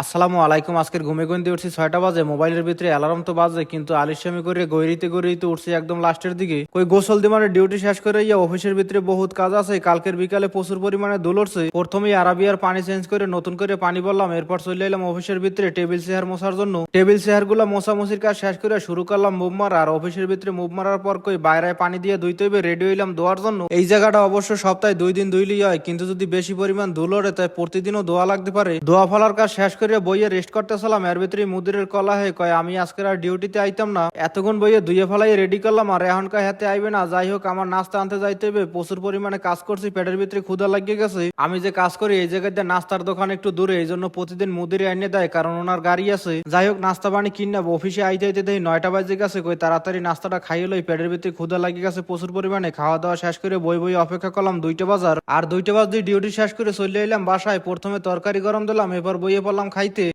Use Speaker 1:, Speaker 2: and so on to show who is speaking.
Speaker 1: আসসালামু আলাইকুম, আজকের ঘুমে গুনতে উঠছি ছয়টা বাজে, মোবাইলের ভিতরে অ্যালার্ম তো বাজে, কিন্তু আলিশামি করে গৈরিতে গৈরিতে উঠছি একদম লাস্টের দিকে। কই গোসল দিমারে ডিউটি শেষ করে ইয়া অফিসের ভিতরে বহুত কাজ আছে, কালকের বিকালে প্রচুর পরিমাণে দুল উঠছে। প্রথমেই আরাবিয়ার পানি চেঞ্জ করে নতুন করে পানি বললাম, এরপর চলে এলাম অফিসের ভিতরে টেবিল চেয়ার মোছার জন্য। টেবিল চেয়ারগুলা মোছামুছির কাজ শেষ করে শুরু করলাম মুভ মারা, আর অফিসের ভিতরে মুভ মারার পর কই বাইরে পানি দিয়ে ধুইতে হবে রেডি হইলাম ধোয়ার জন্য। এই জায়গাটা অবশ্য সপ্তাহে দুই দিন ধুইলেই হয়, কিন্তু যদি বেশি পরিমাণ ধুল তাই প্রতিদিনও ধোয়া লাগতে পারে। ধোয়া ফলার কাজ শেষ করে বইয়ে রেস্ট করতেছিলাম, এর ভিতরে মুদিরের কলা হয়ে কয়, আমি আজকের আর ডিউটিতে আইতাম না। এতক্ষণ বইয়ে ধুয়ে ফেলাই রেডি করলাম, আর এখনকার হাতে আইবে না। যাই হোক, আমার নাস্তা আনতে যাইতে হবে, প্রচুর পরিমাণে কাজ করছি, পেটের ভিতরে ক্ষুদা লাগিয়ে গেছে। আমি যে কাজ করি, এই জায়গাতে নাস্তার দোকান একটু দূরে, এই জন্য প্রতিদিন মুদিরে এনে দেয়, কারণ ওনার গাড়ি আছে। যাই হোক, নাস্তা পানি কিনব অফিসে আইতে আইতে দেখি নয়টা বাজে গেছে কই তাড়াতাড়ি নাস্তাটা খাইয়ে লই, পেটের ভিতরে ক্ষুদা লাগিয়ে গেছে প্রচুর পরিমাণে। খাওয়া দাওয়া শেষ করে বই বই অপেক্ষা করলাম দুইটা বাজার। আর দুইটা বাজ দিয়ে ডিউটি শেষ করে চলে এলাম বাসায়। প্রথমে তরকারি গরম দিলাম এবার বইয়ে পড়লাম Jaite